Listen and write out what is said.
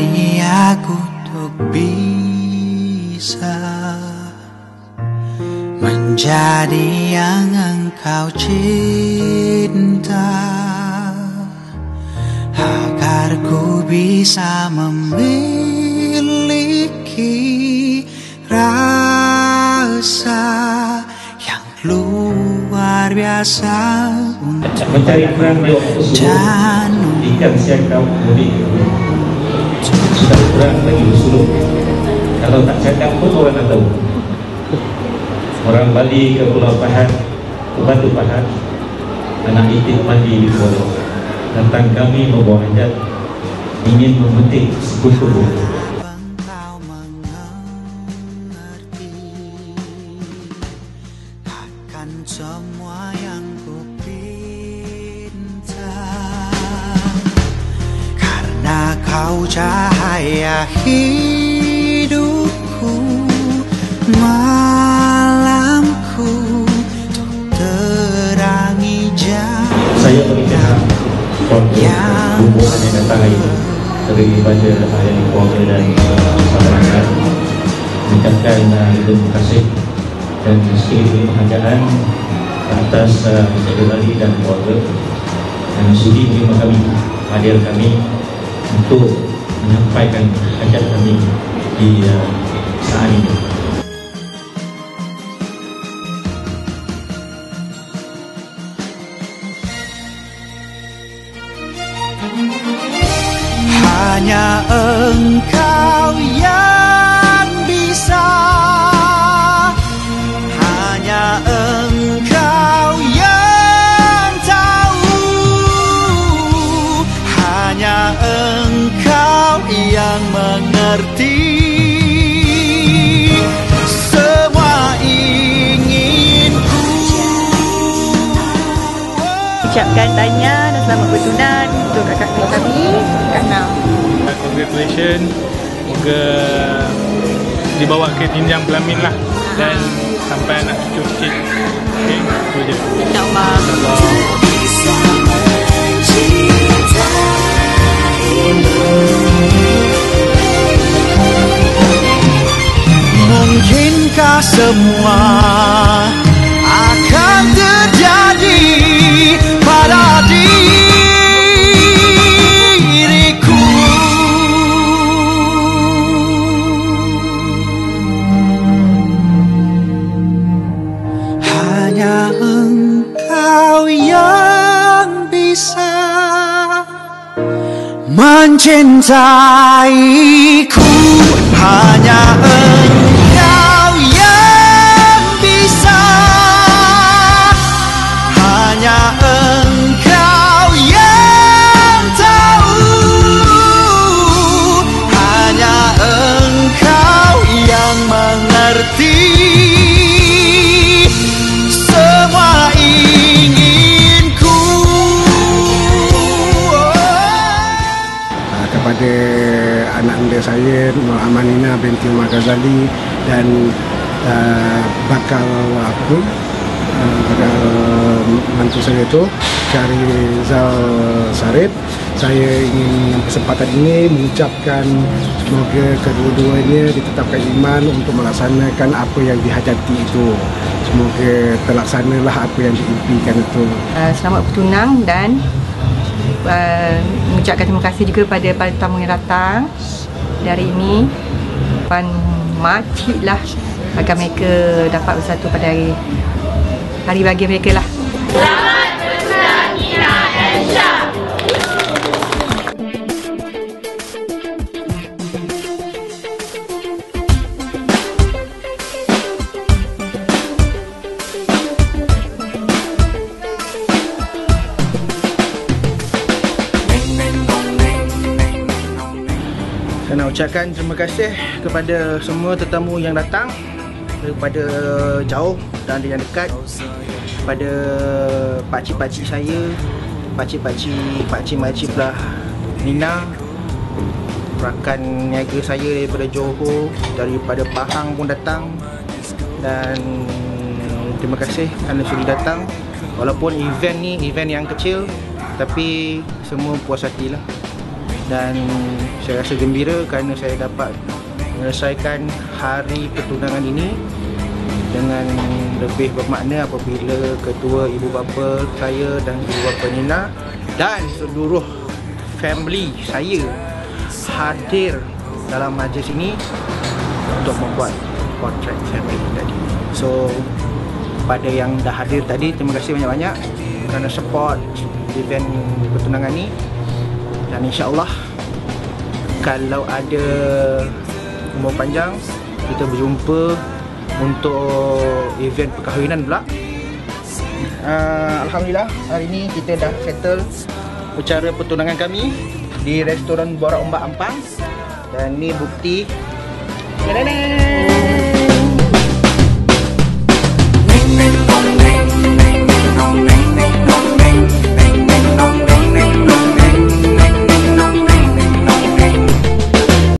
dari aku tak bisa menjadi yang engkau cinta. Agar ku bisa memiliki rasa yang luar biasa untuk mencari kerang dan untuk ikan siang kau mudik kurang lagi usul kalau tak cakap pun orang tak tahu. Orang Bali ke Pulau Pahang ke Batu Pahang anak itik mandi di Kuala datang kami membawa hajat ingin memetik sekutu engkau kau cahaya hidupku malamku untuk terangi jalan saya mengingat waktu Yang hubungan yang datang hari ini daripada ayah keluarga dan masyarakat mengucapkan uh, terima kasih dan sekali lagi penghargaan atas uh, Encik Lali dan keluarga. Dan sudi menerima kami hadir kami untuk menyampaikan hajat kami di uh, saat ini. Hanya engkau yang mengerti Semua inginku. Ucapkan tanya dan selamat bertunang untuk kakak kelas kami, Kak Nam. Congratulations. Moga dibawa ke jenjang pelamin lah. Dan sampai anak cucu kecil. Okay, itu je. InsyaAllah. InsyaAllah semua akan terjadi pada diriku. Hanya engkau yang bisa mencintaiku saya Nur Amanina binti Umar Ghazali dan uh, bakal apa uh, bakal mantu saya itu Syahri Zal Sarip saya ingin kesempatan ini mengucapkan semoga kedua-duanya ditetapkan iman untuk melaksanakan apa yang dihajati itu. Semoga terlaksanalah apa yang diimpikan itu. Uh, selamat bertunang dan uh, mengucapkan terima kasih juga pada para tamu yang datang dari ini Puan Makcik lah agar mereka dapat bersatu pada hari hari bagi mereka lah. Nak ucapkan terima kasih kepada semua tetamu yang datang daripada jauh dan yang dekat kepada pakcik-pakcik saya pakcik-pakcik pakcik-makcik belah Nina rakan niaga saya daripada Johor daripada Pahang pun datang. Dan terima kasih kerana sudi datang. Walaupun event ni event yang kecil tapi semua puas hati lah dan saya rasa gembira kerana saya dapat menyelesaikan hari pertunangan ini dengan lebih bermakna apabila ketua ibu bapa saya dan ibu bapa Nina dan seluruh family saya hadir dalam majlis ini untuk membuat portrait family tadi. So pada yang dah hadir tadi terima kasih banyak-banyak kerana support event pertunangan ni dan insya-Allah kalau ada umur panjang kita berjumpa untuk event perkahwinan pula. Uh, Alhamdulillah hari ni kita dah settle ucara pertunangan kami di restoran Borak Ombak Ampang. Dan ni bukti. Tadadam!